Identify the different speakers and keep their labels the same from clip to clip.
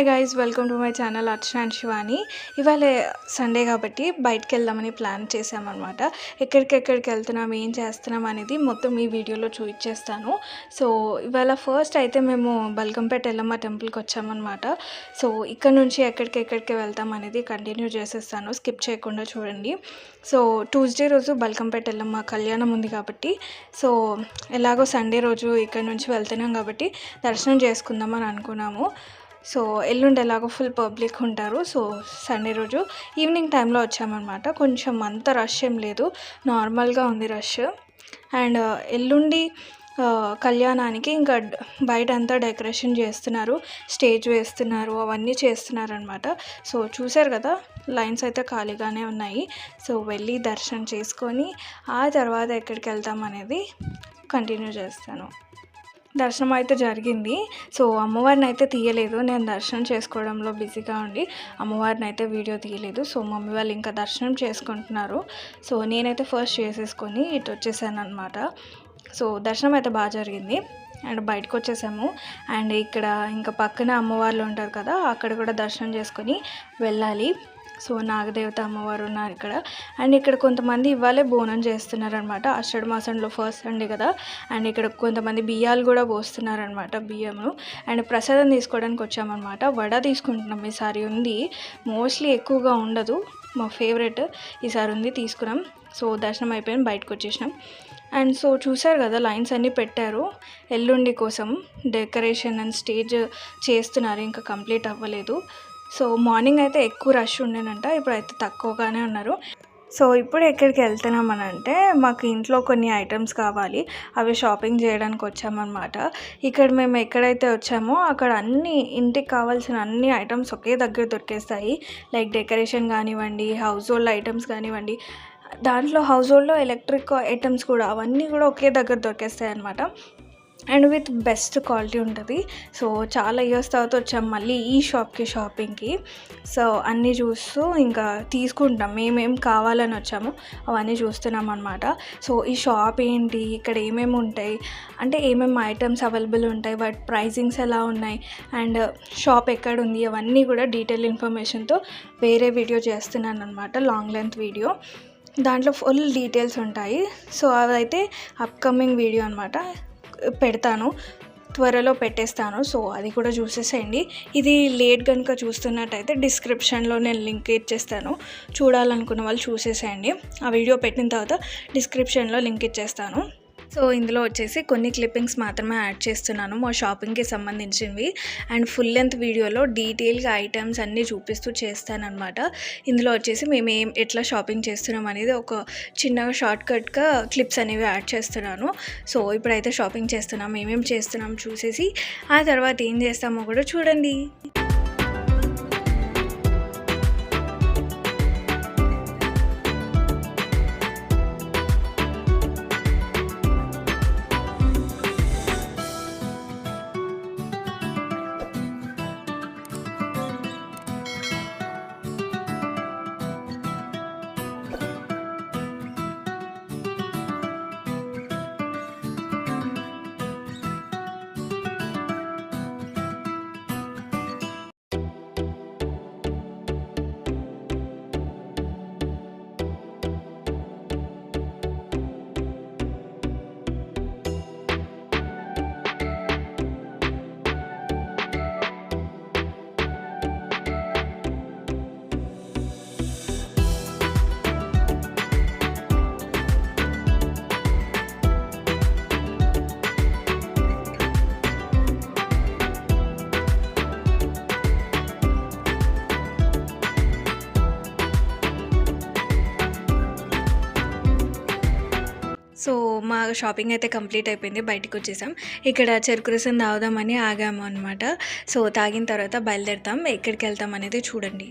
Speaker 1: Hi guys welcome to my channel Archana and Shivani ఇవాళ Sunday కాబట్టి బయటకు వెళ్దామని ప్లాన్ చేసామన్నమాట ఎక్కడికెక్కడికి వెళ్తున్నాం ఏం చేస్తున్నాం అనేది మొత్తం ఈ వీడియోలో చూపించేస్తాను. సో ఇవాళ ఫస్ట్ అయితే మేము బల్కంపేట ఎల్లమ్మ టెంపుల్కి వచ్చామన్నమాట. సో ఇక్కడ నుంచి ఎక్కడికెక్కడికి వెళ్తాం అనేది కంటిన్యూ చేసేస్తాను. స్కిప్ చేయకుండా చూడండి. సో ట్యూస్డే రోజు బల్కంపేట ఎల్లమ్మ కళ్యాణం ఉంది కాబట్టి సో ఎలాగో సండే రోజు ఇక్కడ నుంచి వెళ్తున్నాం కాబట్టి దర్శనం చేసుకుందామని అనుకున్నాము. సో ఎల్లుండి ఎలాగో ఫుల్ పబ్లిక్ ఉంటారు. సో సండే రోజు ఈవినింగ్ టైంలో వచ్చామన్నమాట. కొంచెం అంత రష్ ఏం లేదు. నార్మల్గా ఉంది రష్ అండ్ uh, ఎల్లుండి uh, కళ్యాణానికి ఇంకా బయట అంతా డెకరేషన్ చేస్తున్నారు. స్టేజ్ వేస్తున్నారు. అవన్నీ చేస్తున్నారు అనమాట సో చూసారు కదా లైన్స్ అయితే ఖాళీగానే ఉన్నాయి. సో వెళ్ళి దర్శనం చేసుకొని ఆ తర్వాత ఎక్కడికి వెళ్తాం అనేది కంటిన్యూ చేస్తాను. దర్శనం అయితే జరిగింది. సో అమ్మవారిని అయితే తీయలేదు. నేను దర్శనం చేసుకోవడంలో బిజీగా ఉండి అమ్మవారిని అయితే వీడియో తీయలేదు. సో మమ్మీ వాళ్ళు ఇంకా దర్శనం చేసుకుంటున్నారు. సో నేనైతే ఫస్ట్ చేసేసుకొని ఇటు వచ్చేసాను అనమాట సో దర్శనం అయితే బాగా జరిగింది. అండ్ బయటకు వచ్చేసాము. అండ్ ఇక్కడ ఇంకా పక్కన అమ్మవార్లు ఉంటారు కదా అక్కడ కూడా దర్శనం చేసుకొని వెళ్ళాలి. సో నాగదేవత అమ్మవారు ఉన్నారు ఇక్కడ. అండ్ ఇక్కడ కొంతమంది ఇవ్వాలే బోనం చేస్తున్నారనమాట. ఆషాఢ మాసంలో ఫస్ట్ సండే కదా. అండ్ ఇక్కడ కొంతమంది బియ్యాలు కూడా పోస్తున్నారనమాట బియ్యము. అండ్ ప్రసాదం తీసుకోవడానికి వచ్చామన్నమాట వడ తీసుకుంటున్నాం. ఈసారి ఉంది. మోస్ట్లీ ఎక్కువగా ఉండదు. మా ఫేవరెట్. ఈసారి ఉంది తీసుకున్నాం. సో దర్శనం అయిపోయిన బయటకు వచ్చేసినాం. అండ్ సో చూసారు కదా లైన్స్ అన్నీ పెట్టారు. ఎల్లుండి కోసం డెకరేషన్ అండ్ స్టేజ్ చేస్తున్నారు. ఇంకా కంప్లీట్ అవ్వలేదు. సో మార్నింగ్ అయితే ఎక్కువ రష్ ఉండేనంట ఇప్పుడైతే తక్కువగానే ఉన్నారు. సో ఇప్పుడు ఎక్కడికి వెళ్తున్నామని అంటే మాకు ఇంట్లో కొన్ని ఐటమ్స్ కావాలి అవి షాపింగ్ చేయడానికి వచ్చామన్నమాట. ఇక్కడ మేము ఎక్కడైతే వచ్చామో అక్కడ అన్ని ఇంటికి కావాల్సిన అన్ని ఐటమ్స్ ఒకే దగ్గర దొరికేస్తాయి. లైక్ డెకరేషన్ కానివ్వండి హౌస్ హోల్డ్ ఐటమ్స్ కానివ్వండి దాంట్లో హౌస్ హోల్డ్లో ఎలక్ట్రిక్ ఐటమ్స్ కూడా అవన్నీ కూడా ఒకే దగ్గర దొరికేస్తాయి అనమాట అండ్ విత్ బెస్ట్ క్వాలిటీ ఉంటుంది. సో చాలా ఇయర్స్ తర్వాత వచ్చాం మళ్ళీ ఈ షాప్కి షాపింగ్కి. సో అన్నీ చూస్తూ ఇంకా తీసుకుంటాం. మేమేం కావాలని వచ్చాము అవన్నీ చూస్తున్నాం అనమాట సో ఈ షాప్ ఏంటి? ఇక్కడ ఏమేమి ఉంటాయి? అంటే ఏమేమి ఐటమ్స్ అవైలబుల్ ఉంటాయి? వాటి ప్రైజింగ్స్ ఎలా ఉన్నాయి? అండ్ షాప్ ఎక్కడ ఉంది? అవన్నీ కూడా డీటెయిల్ ఇన్ఫర్మేషన్తో వేరే వీడియో చేస్తున్నాను అనమాట లాంగ్ లెంత్ వీడియో. దాంట్లో ఫుల్ డీటెయిల్స్ ఉంటాయి. సో అదైతే అప్కమింగ్ వీడియో అనమాట పెడతాను త్వరలో పెట్టేస్తాను. సో అది కూడా చూసేసేయండి. ఇది లేట్ కనుక చూస్తున్నట్టయితే డిస్క్రిప్షన్లో నేను లింక్ ఇచ్చేస్తాను చూడాలనుకున్న వాళ్ళు చూసేసేయండి. ఆ వీడియో పెట్టిన తర్వాత డిస్క్రిప్షన్లో లింక్ ఇచ్చేస్తాను. సో ఇందులో వచ్చేసి కొన్ని క్లిప్పింగ్స్ మాత్రమే యాడ్ చేస్తున్నాను మా షాపింగ్కి సంబంధించినవి. అండ్ ఫుల్ లెంత్ వీడియోలో డీటెయిల్గా ఐటమ్స్ అన్నీ చూపిస్తూ చేస్తానన్నమాట. ఇందులో వచ్చేసి మేము ఏం ఎట్లా షాపింగ్ చేస్తున్నాం అనేది ఒక చిన్నగా షార్ట్ కట్గా క్లిప్స్ అనేవి యాడ్ చేస్తున్నాను. సో ఇప్పుడైతే షాపింగ్ చేస్తున్నాం ఏమేమి చేస్తున్నాం చూసేసి ఆ తర్వాత ఏం చేస్తామో కూడా చూడండి. సో మా షాపింగ్ అయితే కంప్లీట్ అయిపోయింది బయటకు వచ్చేసాం. ఇక్కడ చెరుకు రసం తాగుదామని ఆగాము అనమాట సో తాగిన తర్వాత బయలుదేరుతాం ఎక్కడికి వెళ్తాం అనేది చూడండి.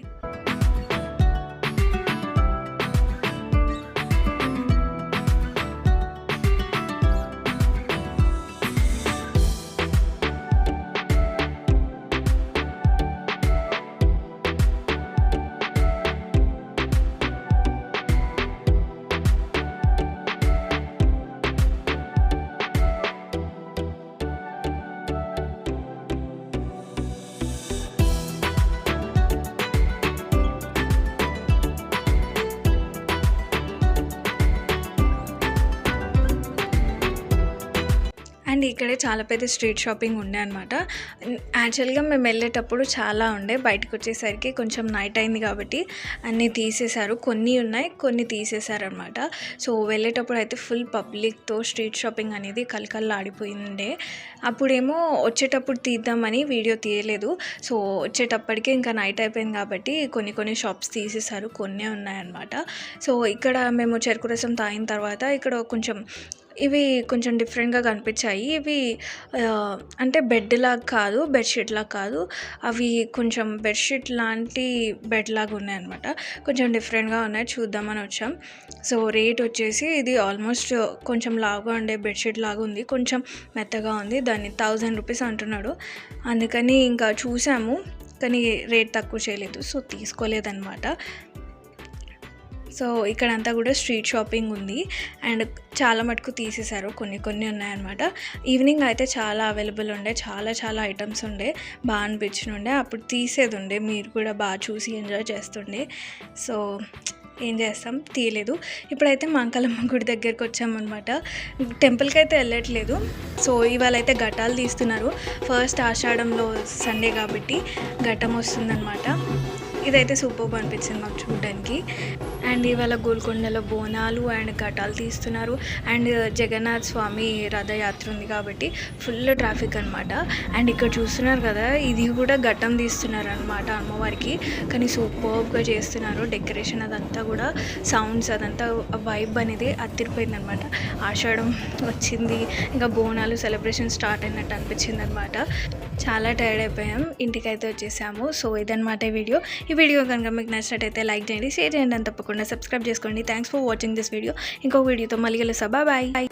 Speaker 1: ఇక్కడే చాలా పెద్ద స్ట్రీట్ షాపింగ్ ఉండే అనమాట యాక్చువల్గా మేము వెళ్ళేటప్పుడు చాలా ఉండే. బయటకు వచ్చేసరికి కొంచెం నైట్ అయింది కాబట్టి అన్నీ తీసేశారు. కొన్ని ఉన్నాయి కొన్ని తీసేశారనమాట సో వెళ్ళేటప్పుడు అయితే ఫుల్ పబ్లిక్తో స్ట్రీట్ షాపింగ్ అనేది కలకల్లాడిపోయిండే అప్పుడేమో వచ్చేటప్పుడు తీద్దామని వీడియో తీయలేదు. సో వచ్చేటప్పటికే ఇంకా నైట్ అయిపోయింది కాబట్టి కొన్ని కొన్ని షాప్స్ తీసేశారు. కొన్ని ఉన్నాయన్నమాట. సో ఇక్కడ మేము చెరుకు రసం తాగిన తర్వాత ఇక్కడ కొంచెం ఇవి కొంచెం డిఫరెంట్గా కనిపించాయి. ఇవి అంటే బెడ్ లాగా కాదు బెడ్షీట్ లాగా కాదు. అవి కొంచెం బెడ్షీట్ లాంటి బెడ్ లాగా ఉన్నాయి అనమాట కొంచెం డిఫరెంట్గా ఉన్నాయి. చూద్దామని వచ్చాం. సో రేట్ వచ్చేసి ఇది ఆల్మోస్ట్ కొంచెం లావుగా ఉండే బెడ్షీట్ లాగా ఉంది. కొంచెం మెత్తగా ఉంది. దాన్ని థౌజండ్ రూపీస్ అంటున్నాడు. అందుకని ఇంకా చూసాము. కానీ రేట్ తక్కువ చేయలేదు. సో తీసుకోలేదన్నమాట. సో ఇక్కడంతా కూడా స్ట్రీట్ షాపింగ్ ఉంది. అండ్ చాలా మటుకు తీసేశారు. కొన్ని కొన్ని ఉన్నాయన్నమాట. ఈవినింగ్ అయితే చాలా అవైలబుల్ ఉండే. చాలా చాలా ఐటమ్స్ ఉండే. బాగా అనిపించిన ఉండే. అప్పుడు తీసేది ఉండే. మీరు కూడా బాగా చూసి ఎంజాయ్ చేస్తుండే. సో ఏం చేస్తాం? తీయలేదు. ఇప్పుడైతే మాంకలమ్మ గుడి దగ్గరికి వచ్చామన్నమాట. టెంపుల్కి అయితే వెళ్ళట్లేదు. సో ఇవాళ అయితే ఘటాలు తీస్తున్నారు. ఫస్ట్ ఆషాఢంలో సండే కాబట్టి ఘటం వస్తుందన్నమాట. ఇదైతే సూపర్ అనిపించింది మాకు చూడడానికి. అండ్ ఇవాళ గోల్కొండలో బోనాలు అండ్ ఘటాలు తీస్తున్నారు. అండ్ జగన్నాథ్ స్వామి రథయాత్ర ఉంది కాబట్టి ఫుల్ ట్రాఫిక్ అనమాట అండ్ ఇక్కడ చూస్తున్నారు కదా ఇది కూడా ఘట్టం తీస్తున్నారు అనమాట అమ్మవారికి. కానీ సూపర్గా చేస్తున్నారు. డెకరేషన్ అదంతా కూడా సౌండ్స్ అదంతా వైబ్ అనేది అత్తిరిపోయింది అనమాట ఆషాఢం వచ్చింది ఇంకా బోనాలు సెలబ్రేషన్ స్టార్ట్ అయినట్టు అనిపించింది అనమాట చాలా టైర్డ్ అయిపోయాం. ఇంటికైతే వచ్చేసాము. సో ఇదనమాట ఈ వీడియో. ఈ వీడియో కనుక మీకు నచ్చినట్టయితే లైక్ చేయండి షేర్ చేయండి అని తప్పకుండా సబ్స్క్రైబ్ చేసుకోండి. Thanks for watching this video ఇంకో వీడియోతో మళ్ళీ కలుస్తా. బాయ్